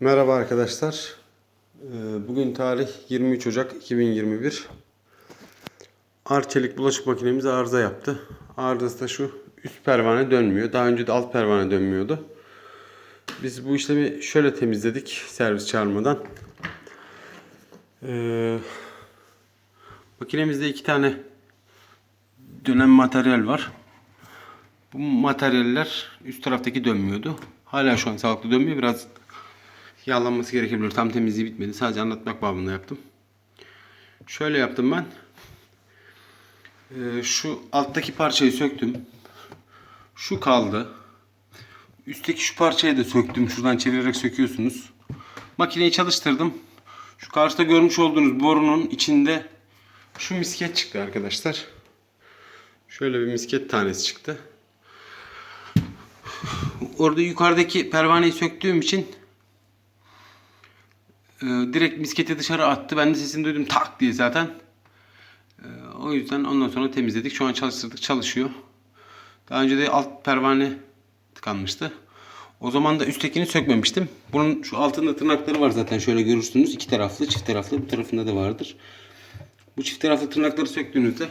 Merhaba arkadaşlar. Ee, Bugün tarih 23 Ocak 2021. Arçelik bulaşık makinemiz arıza yaptı. Arızası da şu üst pervane dönmüyor. Daha önce de alt pervane dönmüyordu. Biz bu işlemi şöyle temizledik servis çağırmadan. Ee, makinemizde iki tane dönen materyal var. Bu materyaller üst taraftaki dönmüyordu. Hala şu an sağlıklı dönmüyor. Biraz yağlanması gerekebilir. Tam temizliği bitmedi. Sadece anlatmak babında yaptım. Şöyle yaptım ben. Ee, şu alttaki parçayı söktüm. Şu kaldı. Üstteki şu parçayı da söktüm. Şuradan çevirerek söküyorsunuz. Makineyi çalıştırdım. Şu karşıda görmüş olduğunuz borunun içinde şu misket çıktı arkadaşlar. Şöyle bir misket tanesi çıktı. Orada yukarıdaki pervaneyi söktüğüm için e, direkt misketi dışarı attı. Ben de sesini duydum tak diye zaten. E, o yüzden ondan sonra temizledik. Şu an çalıştırdık çalışıyor. Daha önce de alt pervane tıkanmıştı. O zaman da üsttekini sökmemiştim. Bunun şu altında tırnakları var zaten şöyle görürsünüz. iki taraflı, çift taraflı. Bu tarafında da vardır. Bu çift taraflı tırnakları söktüğünüzde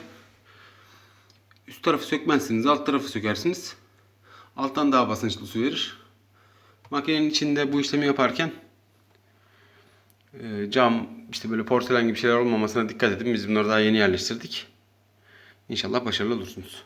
üst tarafı sökmezsiniz. Alt tarafı sökersiniz. Alttan daha basınçlı su verir. Makinenin içinde bu işlemi yaparken e, cam, işte böyle porselen gibi şeyler olmamasına dikkat edin. Biz bunları daha yeni yerleştirdik. İnşallah başarılı olursunuz.